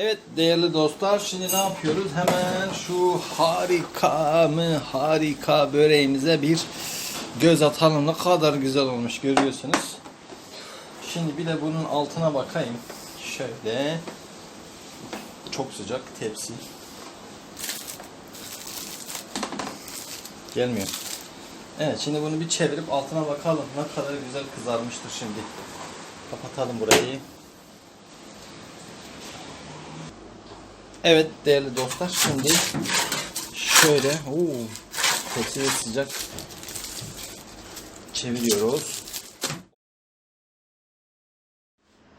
Evet değerli dostlar şimdi ne yapıyoruz? Hemen şu harika mı harika böreğimize bir göz atalım. Ne kadar güzel olmuş görüyorsunuz. Şimdi bir de bunun altına bakayım. Şöyle. Çok sıcak tepsi. Gelmiyor. Evet şimdi bunu bir çevirip altına bakalım. Ne kadar güzel kızarmıştır şimdi. Kapatalım burayı. Evet değerli dostlar şimdi şöyle oo, tepsi sıcak çeviriyoruz.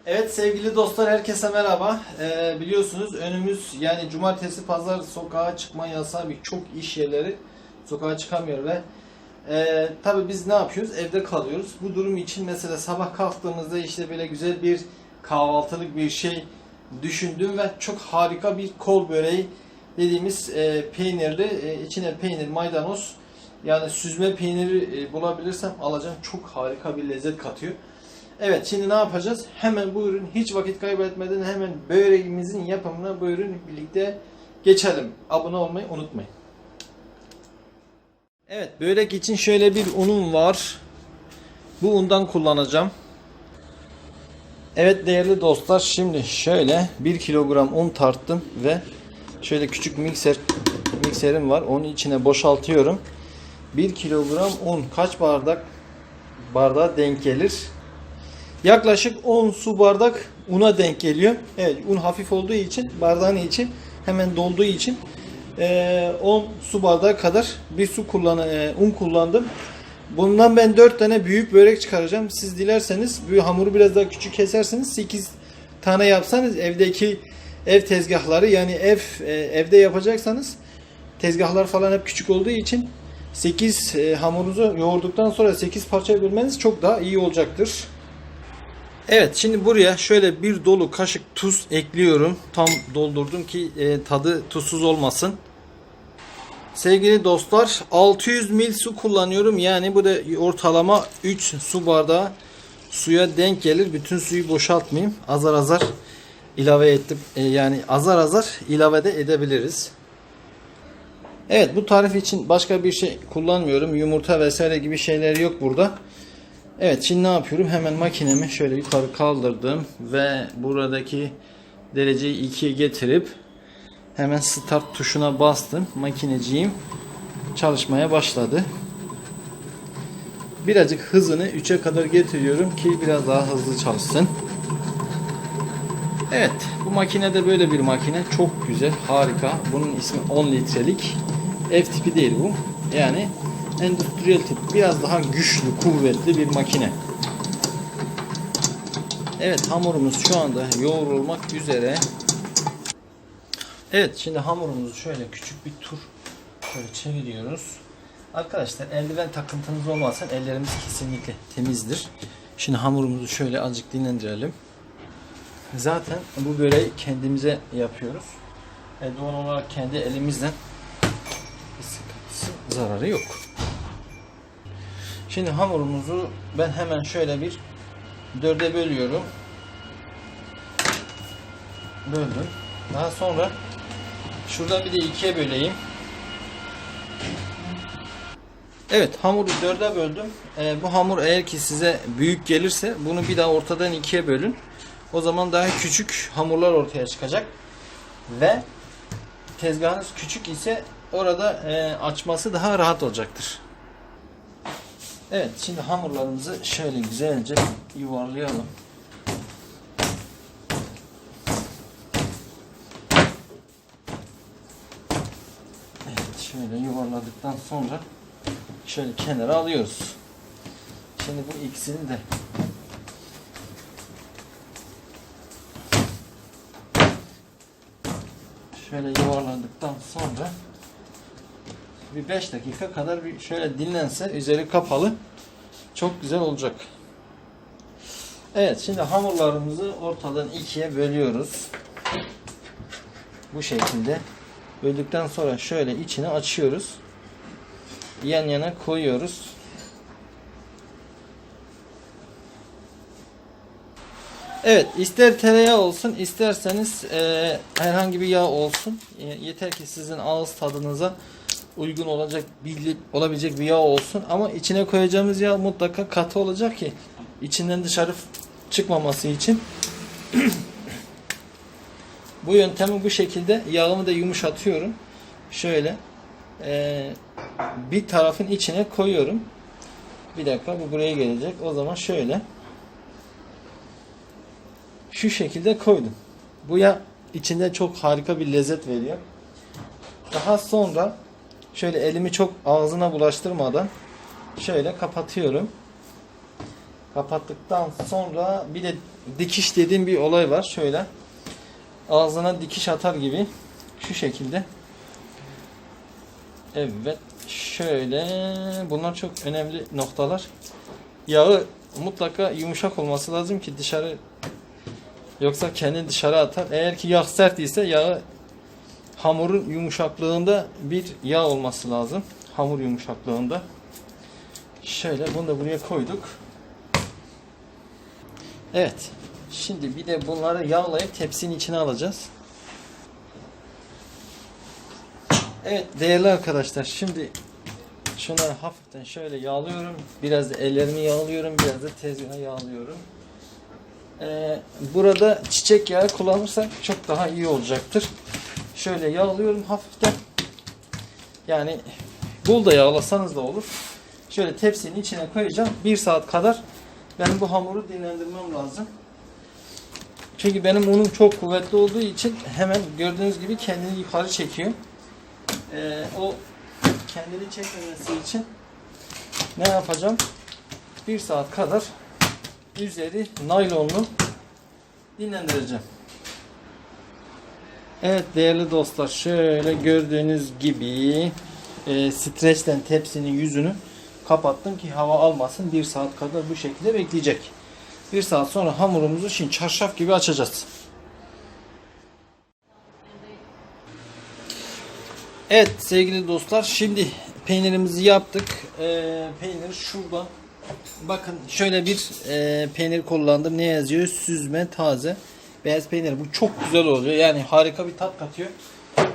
Evet sevgili dostlar herkese merhaba. Ee, biliyorsunuz önümüz yani cumartesi pazar sokağa çıkma yasağı birçok iş yerleri sokağa çıkamıyor ve e, tabii biz ne yapıyoruz? Evde kalıyoruz. Bu durum için mesela sabah kalktığımızda işte böyle güzel bir kahvaltılık bir şey düşündüm ve çok harika bir kol böreği dediğimiz e, peynirli e, içine peynir maydanoz yani süzme peyniri e, bulabilirsem alacağım çok harika bir lezzet katıyor. Evet şimdi ne yapacağız? Hemen buyurun hiç vakit kaybetmeden hemen böreğimizin yapımına buyurun birlikte geçelim. Abone olmayı unutmayın. Evet börek için şöyle bir unum var. Bu undan kullanacağım. Evet değerli dostlar şimdi şöyle 1 kilogram un tarttım ve şöyle küçük mikser mikserim var. Onun içine boşaltıyorum. 1 kilogram un kaç bardak bardağa denk gelir? Yaklaşık 10 su bardak una denk geliyor. Evet un hafif olduğu için bardağın içi hemen dolduğu için eee, 10 su bardağı kadar bir su kullan un kullandım. Bundan ben 4 tane büyük börek çıkaracağım. Siz dilerseniz bu hamuru biraz daha küçük keserseniz 8 tane yapsanız evdeki ev tezgahları yani ev e, evde yapacaksanız tezgahlar falan hep küçük olduğu için 8 e, hamurunuzu yoğurduktan sonra 8 parçaya bölmeniz çok daha iyi olacaktır. Evet şimdi buraya şöyle bir dolu kaşık tuz ekliyorum. Tam doldurdum ki e, tadı tuzsuz olmasın. Sevgili dostlar 600 ml su kullanıyorum. Yani bu da ortalama 3 su bardağı suya denk gelir. Bütün suyu boşaltmayayım. Azar azar ilave ettim. E, yani azar azar ilave de edebiliriz. Evet bu tarif için başka bir şey kullanmıyorum. Yumurta vesaire gibi şeyler yok burada. Evet şimdi ne yapıyorum? Hemen makinemi şöyle yukarı kaldırdım ve buradaki dereceyi 2'ye getirip hemen start tuşuna bastım. Makineciğim çalışmaya başladı. Birazcık hızını 3'e kadar getiriyorum ki biraz daha hızlı çalışsın. Evet bu makine de böyle bir makine. Çok güzel harika. Bunun ismi 10 litrelik. Ev tipi değil bu. Yani endüstriyel tip. Biraz daha güçlü, kuvvetli bir makine. Evet hamurumuz şu anda yoğrulmak üzere. Evet şimdi hamurumuzu şöyle küçük bir tur şöyle çeviriyoruz. Arkadaşlar eldiven takıntınız olmazsa ellerimiz kesinlikle temizdir. Şimdi hamurumuzu şöyle azıcık dinlendirelim. Zaten bu böreği kendimize yapıyoruz. E, doğal olarak kendi elimizden bir sıkıntısı, zararı yok. Şimdi hamurumuzu ben hemen şöyle bir dörde bölüyorum. Böldüm. Daha sonra şuradan bir de ikiye böleyim. Evet hamuru dörde böldüm. Ee, bu hamur eğer ki size büyük gelirse bunu bir daha ortadan ikiye bölün. O zaman daha küçük hamurlar ortaya çıkacak. Ve tezgahınız küçük ise orada e, açması daha rahat olacaktır. Evet şimdi hamurlarımızı şöyle güzelce yuvarlayalım. Evet şöyle yuvarladıktan sonra şöyle kenara alıyoruz. Şimdi bu ikisini de şöyle yuvarladıktan sonra bir 5 dakika kadar bir şöyle dinlense üzeri kapalı çok güzel olacak. Evet şimdi hamurlarımızı ortadan ikiye bölüyoruz. Bu şekilde böldükten sonra şöyle içine açıyoruz. Yan yana koyuyoruz. Evet, ister tereyağı olsun, isterseniz e, herhangi bir yağ olsun. E, yeter ki sizin ağız tadınıza uygun olacak, bildi- olabilecek bir yağ olsun. Ama içine koyacağımız yağ mutlaka katı olacak ki içinden dışarı çıkmaması için. bu yöntemi bu şekilde yağımı da yumuşatıyorum. Şöyle e, bir tarafın içine koyuyorum. Bir dakika bu buraya gelecek. O zaman şöyle şu şekilde koydum. Bu ya içinde çok harika bir lezzet veriyor. Daha sonra şöyle elimi çok ağzına bulaştırmadan şöyle kapatıyorum. Kapattıktan sonra bir de dikiş dediğim bir olay var. Şöyle ağzına dikiş atar gibi şu şekilde. Evet şöyle bunlar çok önemli noktalar. Yağı mutlaka yumuşak olması lazım ki dışarı Yoksa kendi dışarı atar. Eğer ki yağ sert ise yağı hamurun yumuşaklığında bir yağ olması lazım. Hamur yumuşaklığında. Şöyle bunu da buraya koyduk. Evet. Şimdi bir de bunları yağlayıp tepsinin içine alacağız. Evet değerli arkadaşlar şimdi şunları hafiften şöyle yağlıyorum. Biraz da ellerimi yağlıyorum. Biraz da tezgahı yağlıyorum. Ee, burada çiçek yağı kullanırsak çok daha iyi olacaktır. Şöyle yağlıyorum hafiften. Yani bol da yağlasanız da olur. Şöyle tepsinin içine koyacağım. Bir saat kadar ben bu hamuru dinlendirmem lazım. Çünkü benim unum çok kuvvetli olduğu için hemen gördüğünüz gibi kendini yukarı çekiyor. Ee, o kendini çekmemesi için ne yapacağım? Bir saat kadar üzeri naylonlu dinlendireceğim. Evet değerli dostlar şöyle gördüğünüz gibi e, streçten tepsinin yüzünü kapattım ki hava almasın. Bir saat kadar bu şekilde bekleyecek. Bir saat sonra hamurumuzu şimdi çarşaf gibi açacağız. Evet sevgili dostlar şimdi peynirimizi yaptık. Ee, peynir şuradan bakın şöyle bir e, peynir kullandım. Ne yazıyor? Süzme taze beyaz peynir. Bu çok güzel oluyor. Yani harika bir tat katıyor.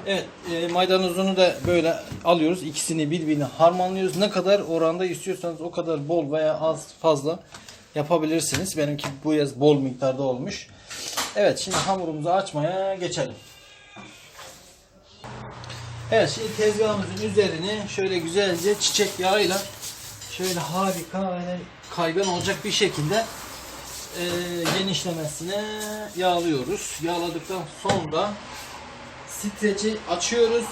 Evet e, maydanozunu da böyle alıyoruz. İkisini birbirine harmanlıyoruz. Ne kadar oranda istiyorsanız o kadar bol veya az fazla yapabilirsiniz. Benimki bu yaz bol miktarda olmuş. Evet şimdi hamurumuzu açmaya geçelim. Evet şimdi tezgahımızın üzerine şöyle güzelce çiçek yağıyla şöyle harika böyle kaygan olacak bir şekilde e, genişlemesine yağlıyoruz. Yağladıktan sonra streçi açıyoruz.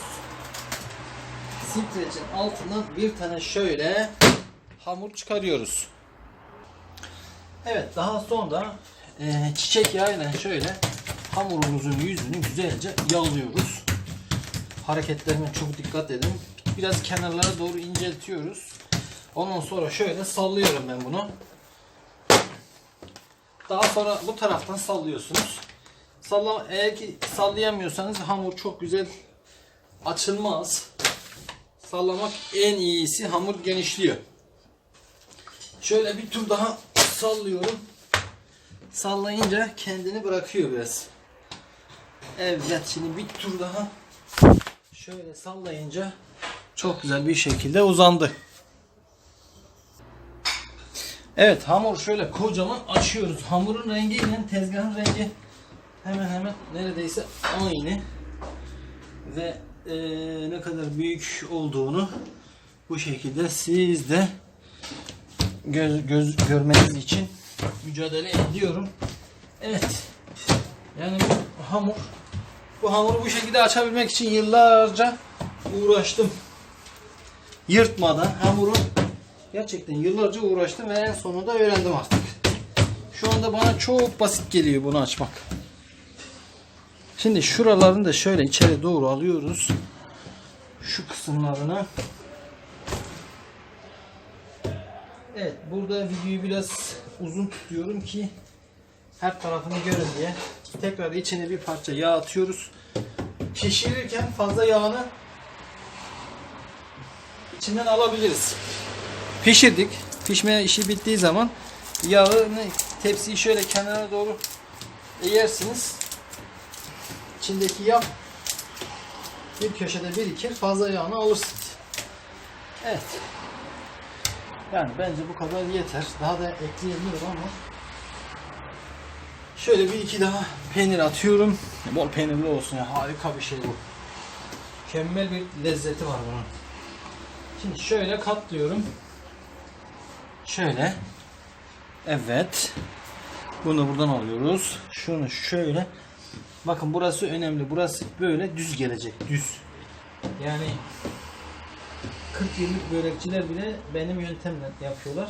Streçin altından bir tane şöyle hamur çıkarıyoruz. Evet daha sonra e, çiçek yağıyla şöyle hamurumuzun yüzünü güzelce yağlıyoruz. Hareketlerime çok dikkat edin. Biraz kenarlara doğru inceltiyoruz. Ondan sonra şöyle sallıyorum ben bunu. Daha sonra bu taraftan sallıyorsunuz. Salla eğer ki sallayamıyorsanız hamur çok güzel açılmaz. Sallamak en iyisi hamur genişliyor. Şöyle bir tur daha sallıyorum. Sallayınca kendini bırakıyor biraz. Evet şimdi bir tur daha şöyle sallayınca çok güzel bir şekilde uzandı. Evet hamur şöyle kocaman açıyoruz. Hamurun rengi ile tezgahın rengi hemen hemen neredeyse aynı. Ve e, ne kadar büyük olduğunu bu şekilde siz de göz, göz görmeniz için mücadele ediyorum. Evet. Yani bu hamur bu hamuru bu şekilde açabilmek için yıllarca uğraştım. Yırtmadan hamuru gerçekten yıllarca uğraştım ve en sonunda öğrendim artık. Şu anda bana çok basit geliyor bunu açmak. Şimdi şuralarını da şöyle içeri doğru alıyoruz. Şu kısımlarını. Evet burada videoyu biraz uzun tutuyorum ki her tarafını görün diye. Tekrar içine bir parça yağ atıyoruz. Pişirirken fazla yağını içinden alabiliriz. Pişirdik. Pişme işi bittiği zaman yağını tepsiyi şöyle kenara doğru eğersiniz. İçindeki yağ bir köşede birikir. Fazla yağını alırsınız. Evet. Yani bence bu kadar yeter. Daha da ekleyebilirim ama şöyle bir iki daha peynir atıyorum. Bol peynirli olsun ya. Harika bir şey bu. Mükemmel bir lezzeti var bunun. Şimdi şöyle katlıyorum. Şöyle. Evet. Bunu buradan alıyoruz. Şunu şöyle. Bakın burası önemli. Burası böyle düz gelecek. Düz. Yani 40 yıllık börekçiler bile benim yöntemle yapıyorlar.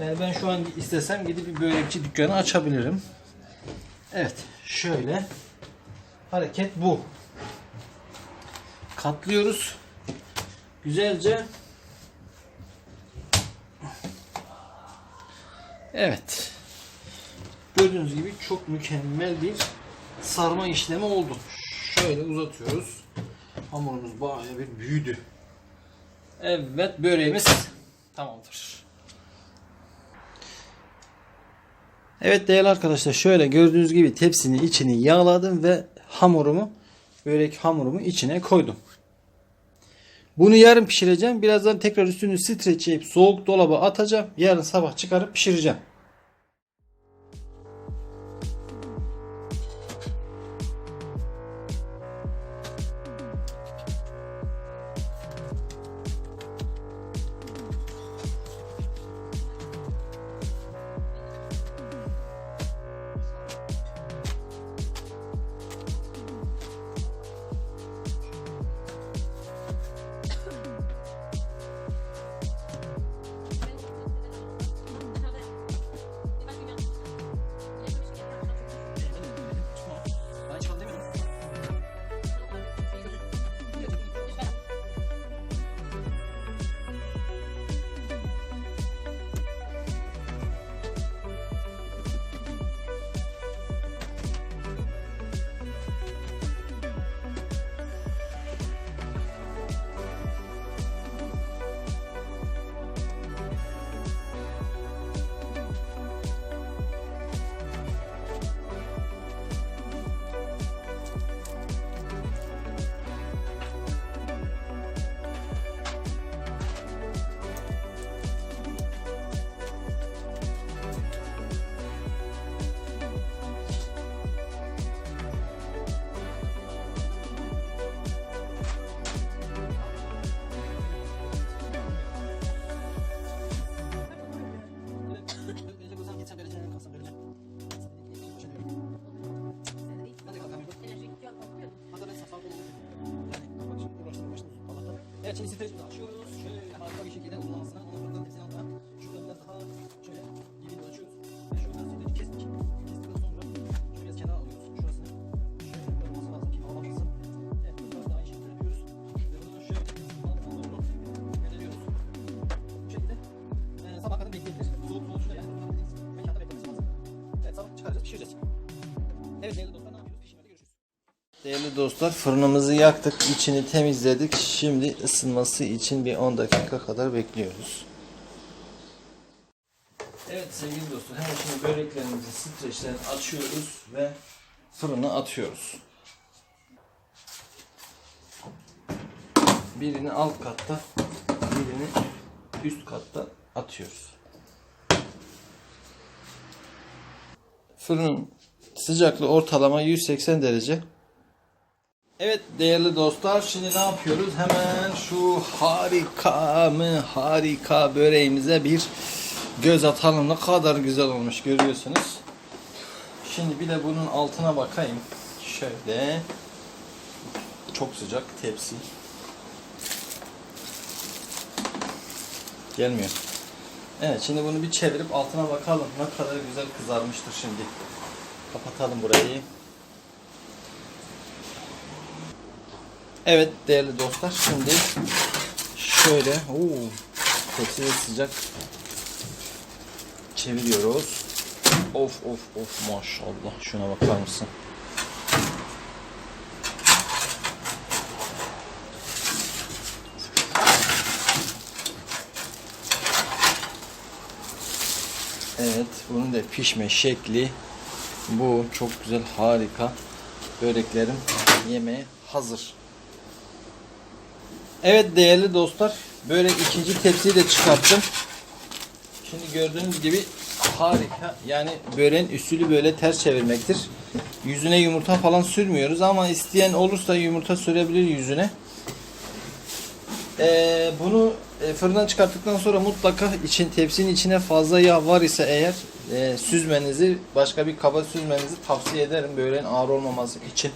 Yani ben şu an istesem gidip bir börekçi dükkanı açabilirim. Evet. Şöyle. Hareket bu. Katlıyoruz. Güzelce. Evet. Gördüğünüz gibi çok mükemmel bir sarma işlemi oldu. Şöyle uzatıyoruz. Hamurumuz bayağı bir büyüdü. Evet böreğimiz tamamdır. Evet değerli arkadaşlar şöyle gördüğünüz gibi tepsinin içini yağladım ve hamurumu börek hamurumu içine koydum. Bunu yarın pişireceğim. Birazdan tekrar üstünü streçleyip soğuk dolaba atacağım. Yarın sabah çıkarıp pişireceğim. Şimdi streçimizi açıyoruz. Şöyle harika bir şekilde uzanmasına. Onu buradan tepsinin altına. Şuradan biraz daha şöyle dibini açıyoruz. Ve şuradan streçi kestik. Kestikten sonra şöyle biraz kenara alıyoruz. Şurasını. Şöyle olması lazım ki havalanmasın. Evet biraz daha aynı şekilde yapıyoruz. Ve bunu şöyle altına doğru gönderiyoruz. Bu şekilde e, sabah kadar bekleyebilir. Soğuk soğuk şurada yani. Mekanda beklemesi lazım. Evet sabah çıkaracağız pişireceğiz. Evet değerli Değerli dostlar fırınımızı yaktık, içini temizledik. Şimdi ısınması için bir 10 dakika kadar bekliyoruz. Evet sevgili dostlar hemen şimdi böreklerimizi streçten açıyoruz ve fırına atıyoruz. Birini alt katta, birini üst katta atıyoruz. Fırının sıcaklığı ortalama 180 derece. Evet değerli dostlar şimdi ne yapıyoruz? Hemen şu harika mı harika böreğimize bir göz atalım. Ne kadar güzel olmuş görüyorsunuz. Şimdi bir de bunun altına bakayım. Şöyle. Çok sıcak tepsi. Gelmiyor. Evet şimdi bunu bir çevirip altına bakalım. Ne kadar güzel kızarmıştır şimdi. Kapatalım burayı. Evet değerli dostlar şimdi şöyle oo, tepsi sıcak çeviriyoruz. Of of of maşallah şuna bakar mısın? Evet bunun da pişme şekli Bu çok güzel harika böreklerim yemeğe hazır. Evet değerli dostlar böyle ikinci tepsiyi de çıkarttım. Şimdi gördüğünüz gibi harika yani böreğin üstünü böyle ters çevirmektir. Yüzüne yumurta falan sürmüyoruz ama isteyen olursa yumurta sürebilir yüzüne. Ee, bunu e, fırından çıkarttıktan sonra mutlaka için tepsinin içine fazla yağ var ise eğer e, süzmenizi başka bir kaba süzmenizi tavsiye ederim böreğin ağır olmaması için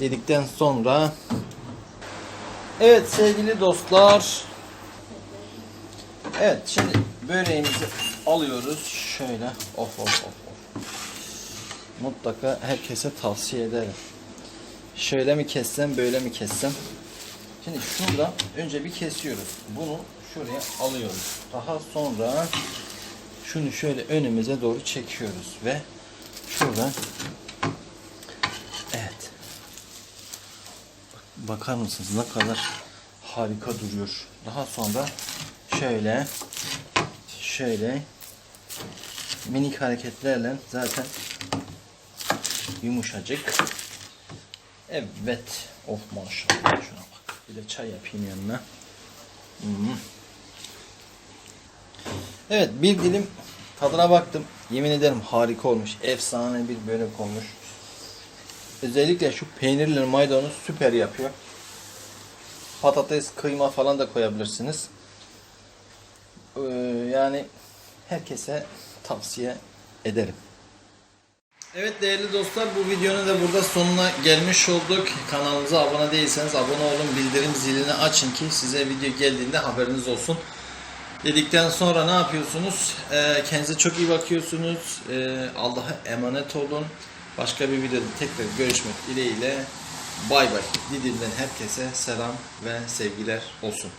dedikten sonra Evet sevgili dostlar. Evet şimdi böreğimizi alıyoruz. Şöyle of of of mutlaka herkese tavsiye ederim. Şöyle mi kessem böyle mi kessem? Şimdi şurada önce bir kesiyoruz. Bunu şuraya alıyoruz. Daha sonra şunu şöyle önümüze doğru çekiyoruz ve şurada evet bakar mısınız ne kadar harika duruyor. Daha sonra şöyle şöyle minik hareketlerle zaten yumuşacık. Evet. Of maşallah şuna bak. Bir de çay yapayım yanına. Hmm. Evet bir dilim tadına baktım. Yemin ederim harika olmuş. Efsane bir börek olmuş. Özellikle şu peynirli maydanoz süper yapıyor. Patates, kıyma falan da koyabilirsiniz. Ee, yani herkese tavsiye ederim. Evet değerli dostlar bu videonun da burada sonuna gelmiş olduk. Kanalımıza abone değilseniz abone olun. Bildirim zilini açın ki size video geldiğinde haberiniz olsun. Dedikten sonra ne yapıyorsunuz? Ee, kendinize çok iyi bakıyorsunuz. Ee, Allah'a emanet olun. Başka bir videoda tekrar görüşmek dileğiyle. Bay bay. Didim'den herkese selam ve sevgiler olsun.